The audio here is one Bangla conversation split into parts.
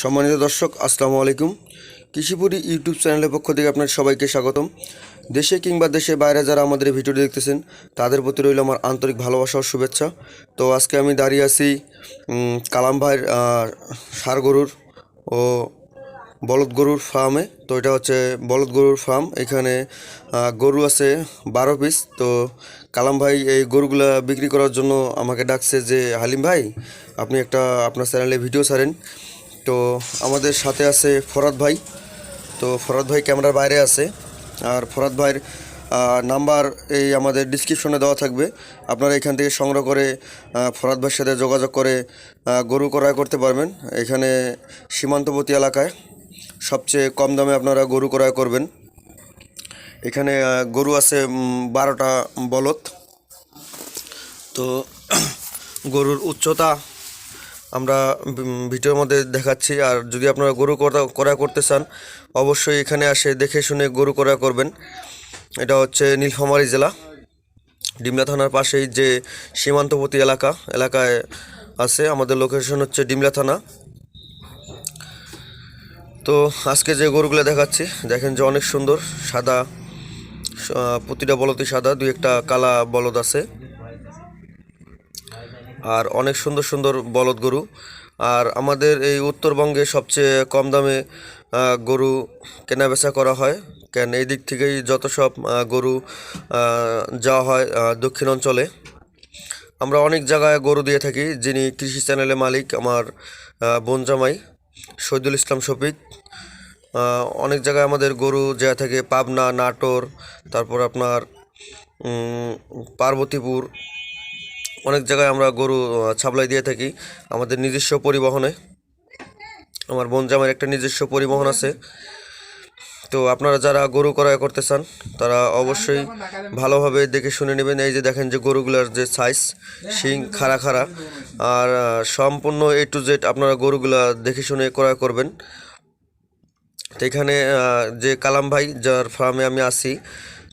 সম্মানিত দর্শক, আসসালামু আলাইকুম। কৃষিপুরি ইউটিউব চ্যানেলের পক্ষ থেকে আপনার সবাইকে স্বাগতম। দেশে কিংবা দেশে বাইরে যারা আমাদের এই ভিডিওটি দেখতেছেন, তাদের প্রতি রইল আমার আন্তরিক ভালোবাসা ও শুভেচ্ছা। তো আজকে আমি দাঁড়িয়ে আছি কালাম ভাইয়ের ষাঁড় গরুর ও বলদ গরুর ফার্মে তো এটা হচ্ছে বলদ গরুর ফার্ম এখানে গরু আছে বারো পিস তো কালাম ভাই, এই গরুগুলা বিক্রি করার জন্য আমাকে ডাকছে যে, হালিম ভাই, আপনি একটা, আপনার চ্যানেলে ভিডিও ছাড়েন। তো আমাদের সাথে আছে ফরাদ ভাই। তো ফরাদ ভাই ক্যামেরার বাইরে আছে। আর ফরাদ ভাইয়ের নাম্বার এই আমাদের ডিসক্রিপশনে দেওয়া থাকবে। আপনারা এখান থেকে সংগ্রহ করে ফরাদ ভাইয়ের সাথে যোগাযোগ করে গরু ক্রয় করতে পারবেন। এখানে সীমান্তবর্তী এলাকায় সবচেয়ে কম দামে আপনারা গরু ক্রয় করবেন। এখানে গরু আছে বারোটা বলদ। তো গরুর উচ্চতা আমরা ভিডিওর মধ্যে দেখাচ্ছি। আর যদি আপনারা গরু করা- করতে চান, অবশ্যই এখানে আসে দেখে শুনে গরু ক্রয় করবেন। এটা হচ্ছে নীলফামারী জেলা। ডিমলা থানার পাশেই যে সীমান্তবর্তী এলাকা, এলাকায় আছে। আমাদের লোকেশন হচ্ছে ডিমলা থানা। তো আজকে যে গরুগুলো দেখাচ্ছি, দেখেন যে অনেক সুন্দর, সাদা প্রতিটা বলদই সাদা, দুই একটা কালা বলদ আছে। আর অনেক সুন্দর সুন্দর বলদ গরু। আর আমাদের এই উত্তরবঙ্গে সবচেয়ে কম দামে গরু কেনা বেচা করা হয়। কেন এই দিক থেকেই যত সব গরু যাওয়া হয় দক্ষিণ অঞ্চলে। আমরা অনেক জায়গায় গরু দিয়ে থাকি যিনি কৃষি চ্যানেলের মালিক আমার আহ, বোন জামাই শহীদুল ইসলাম শফিক। অনেক জায়গায় আমাদের গরু যা থাকে পাবনা নাটোর তারপর আপনার পার্বতীপুর অনেক জায়গায় আমরা গরু ছাপলাই দিয়ে থাকি আমাদের নিজস্ব পরিবহনে। আমার বোন জামাইয়ের একটা নিজস্ব পরিবহন আছে। তো আপনারা যারা গরু ক্রয় করতে চান, তারা অবশ্যই ভালোভাবে দেখে শুনে নেবেন। এই যে দেখেন যে গরুগুলার যে সাইজ শিং, খাড়া খাড়া। আর সম্পূর্ণ এ টু জেড আপনারা গরুগুলা দেখে শুনে ক্রয় করবেন। তো এখানে যে কালাম ভাই, যার ফার্মে আমি আছি,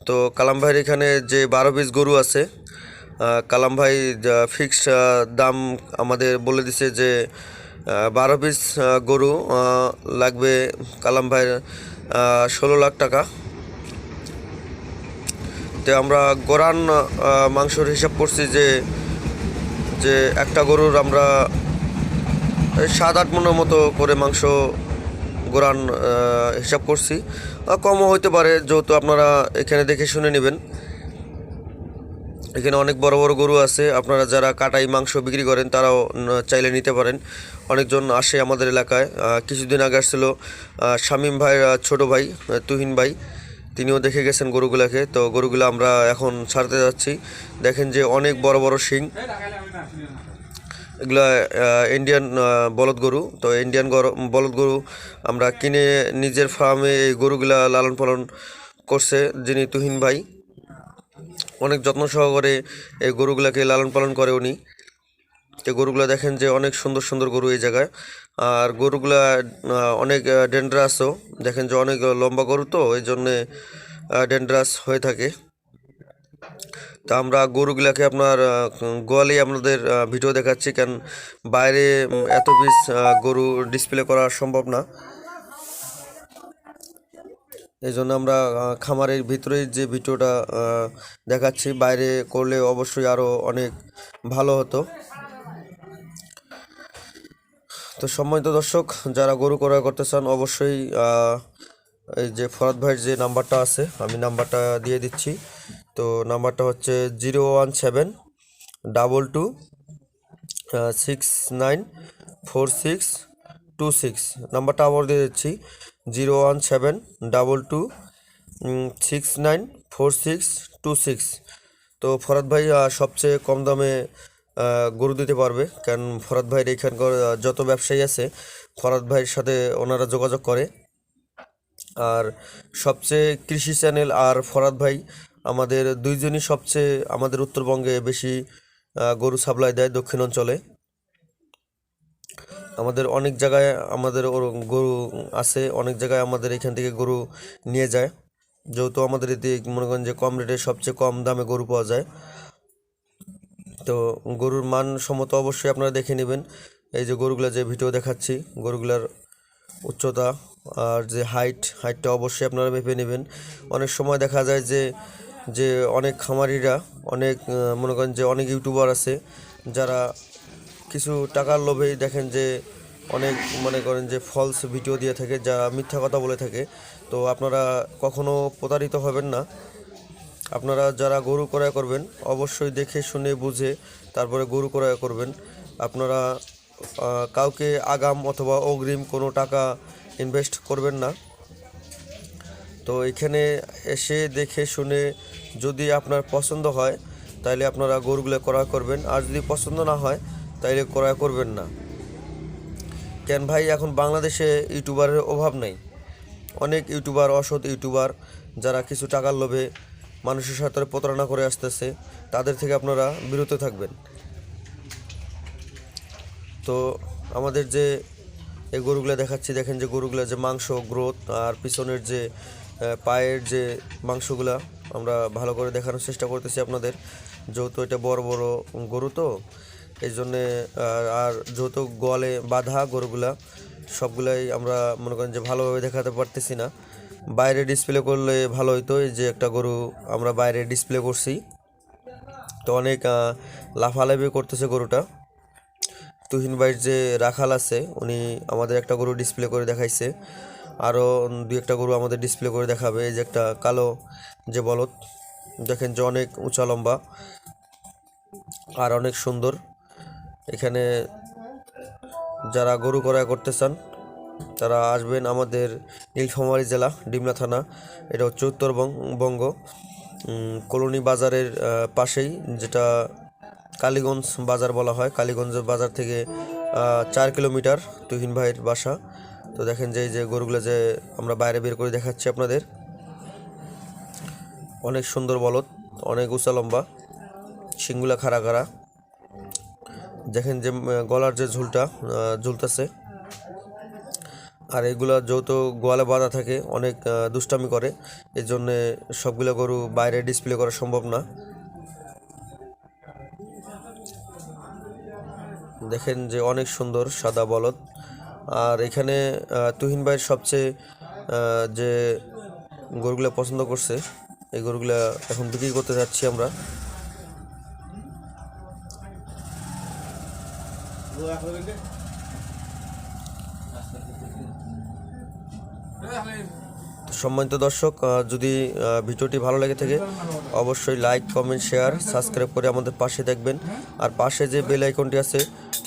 তো কালাম ভাইয়ের এখানে যে বারো পিস গরু আছে কালাম ভাই ফিক্সড দাম আমাদের বলে দিছে যে বারো পিস গরু লাগবে কালাম ভাইয়ের ষোলো লাখ টাকা। তো আমরা গোরান মাংসর হিসাব করছি যে যে একটা গরুর আমরা সাত আট মনের মতো করে মাংস গোরান হিসাব করছি। কমও হইতে পারে, যেহেতু আপনারা এখানে দেখে শুনে নেবেন। এখানে অনেক বড় বড় গরু আছে। আপনারা যারা কাটাই মাংস বিক্রি করেন তারাও চাইলে নিতে পারেন। অনেকজন আসে আমাদের এলাকায়। কিছুদিন আগে আসছিল শামীম আহ, ছোট ভাই তুহিন ভাই। তিনিও দেখে গেছেন গরুগুলাকে। তো গরুগুলো আমরা এখন ছাড়তে যাচ্ছি। দেখেন যে অনেক বড় বড় শিং। এগুলো ইন্ডিয়ান বলদ গরু। তো ইন্ডিয়ান গরু বলদ গরু আমরা কিনে নিজের ফার্মে এই গরুগুলা লালন পালন করছে যিনি তুহিন ভাই। অনেক যত্ন সহকারে এই গরুগুলাকে লালন পালন করে উনি। এই গরুগুলা দেখেন যে অনেক সুন্দর সুন্দর গরু এই জায়গায়। আর গরুগুলা অনেক ডেন্ড্রাসও। দেখেন যে অনেক লম্বা গরু তো, এই জন্যে ডেন্ড্রাস হয়ে থাকে। তা আমরা গরুগুলাকে আপনার গোয়ালেই আপনাদের ভিডিও দেখাচ্ছি, কারণ বাইরে এত পিস গরু ডিসপ্লে করা সম্ভব না। এই জন্য আমরা খামারের ভিতরেই যে ভিডিওটা দেখাচ্ছি, বাইরে করলে অবশ্যই আরও অনেক ভালো হতো। তো সম্মানিত দর্শক, যারা গরু ক্রয় করতে চান, অবশ্যই এই যে ফরাদ ভাইয়ের যে নাম্বারটা আছে, আমি নাম্বারটা দিয়ে দিচ্ছি। তো নাম্বারটা হচ্ছে zero one seven double two six nine four six two six. নাম্বারটা আবার দিয়ে দিচ্ছি zero one seven double two six nine four six two six. তো ফরাদ ভাই সবচেয়ে কম দামে গরু দিতে পারবে, কারণ ফরাদ ভাইয়ের এখানকার যত ব্যবসায়ী আছে, ফরাদ ভাইয়ের সাথে ওনারা যোগাযোগ করে। আর সবচেয়ে কৃষি চ্যানেল আর ফরাদ ভাই, আমাদের দুইজনই সবচেয়ে আমাদের উত্তরবঙ্গে বেশি গরু সাপ্লাই দেয় দক্ষিণ অঞ্চলে। আমাদের অনেক জায়গায় আমাদের ওর গরু আছে, অনেক জায়গায় আমাদের এখান থেকে গরু নিয়ে যায়। যেহেতু আমাদের এতে মনে করেন যে কম রেটে সবচেয়ে কম দামে গরু পাওয়া যায়। তো গরুর মান সম্মত অবশ্যই আপনারা দেখে নেবেন। এই যে গরুগুলা যে ভিডিও দেখাচ্ছি, গরুগুলার উচ্চতা আর যে হাইট হাইটটা অবশ্যই আপনারা মেপে নেবেন। অনেক সময় দেখা যায় যে যে অনেক খামারিরা, অনেক, মনে করেন যে অনেক ইউটিউবার আছে যারা কিছু টাকার লোভেই দেখেন যে অনেক মনে করেন যে ফলস ভিডিও দিয়ে থাকে, যা মিথ্যা কথা বলে থাকে। তো আপনারা কখনো প্রতারিত হবেন না। আপনারা যারা গরু ক্রয় করবেন, অবশ্যই দেখে শুনে বুঝে তারপরে গরু ক্রয় করবেন। আপনারা কাউকে আগাম অথবা অগ্রিম কোনো টাকা ইনভেস্ট করবেন না। তো এখানে এসে দেখে শুনে যদি আপনার পছন্দ হয় তাহলে আপনারা গরুগুলো ক্রয় করবেন। আর যদি পছন্দ না হয় তাহলে ক্রয় করবেন না। কেন ভাই, এখন বাংলাদেশে ইউটিউবারের অভাব নেই। অনেক ইউটিউবার, অসৎ ইউটিউবার যারা কিছু টাকার লোভে মানুষের সাথে প্রতারণা করে আসতেছে, তাদের থেকে আপনারা বিরত থাকবেন। তো আমাদের যে এই গরুগুলো দেখাচ্ছি, দেখেন যে গরুগুলো যে মাংস, গ্রোথ আর পিছনের যে পায়ের যে মাংসগুলা আমরা ভালো করে দেখানোর চেষ্টা করতেছি আপনাদের। যেহেতু এটা বড় বড় গরু তো এই জন্যে আর যেহেতু গোয়ালে বাঁধা গরুগুলা, সবগুলাই আমরা মনে করেন যে ভালোভাবে দেখাতে পারতেছি না। বাইরে ডিসপ্লে করলে ভালো হইতো, এই যে একটা গরু আমরা বাইরে ডিসপ্লে করছি। তো অনেক লাফালাফি করতেছে গরুটা। তুহিন ভাইয়ের যে রাখাল আছে, উনি আমাদের একটা গরু ডিসপ্লে করে দেখাইছে। আরও দু একটা গরু আমাদের ডিসপ্লে করে দেখাবে, এই যে একটা কালো যে বলদ। দেখেন যে অনেক উঁচা লম্বা। আর অনেক সুন্দর। এখানে যারা গরু ক্রয় করতে চান, তারা আসবেন আমাদের নীলফামারী জেলা, ডিমলা থানা। এটা হচ্ছে উত্তরবঙ্গ কলোনি বাজারের পাশেই যেটা কালীগঞ্জ বাজার বলা হয়। কালীগঞ্জ বাজার থেকে চার কিলোমিটার তুহিন ভাইয়ের বাসা। তো দেখেন যে যে গরুগুলো যে আমরা বাইরে বের করে দেখাচ্ছি আপনাদের। অনেক সুন্দর বলদ, অনেক উঁচা লম্বা শিংগুলা খাড়া খাড়া। দেখেন যে গলার যে ঝুলটা ঝুলতেছে। আর এগুলো যেহেতু গোয়ালে বাঁধা থাকে, অনেক দুষ্টামি করে। এই জন্যে সবগুলো গরু বাইরে ডিসপ্লে করা সম্ভব না। দেখেন যে অনেক সুন্দর সাদা বলদ। আর এখানে তুহিন ভাইয়ের সবচেয়ে যে গরুগুলো পছন্দ করছে, এই গরুগুলো এখন বিক্রি করতে যাচ্ছি আমরা। সম্মানিত দর্শক যদি ভিডিওটি ভালো লেগে থাকে, অবশ্যই লাইক কমেন্ট শেয়ার সাবস্ক্রাইব করে আমাদের পাশে দেখবেন। আর পাশে যে বেল আইকনটি আছে,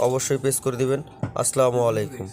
অবশ্যই প্রেস করে দিবেন। আসসালামু আলাইকুম।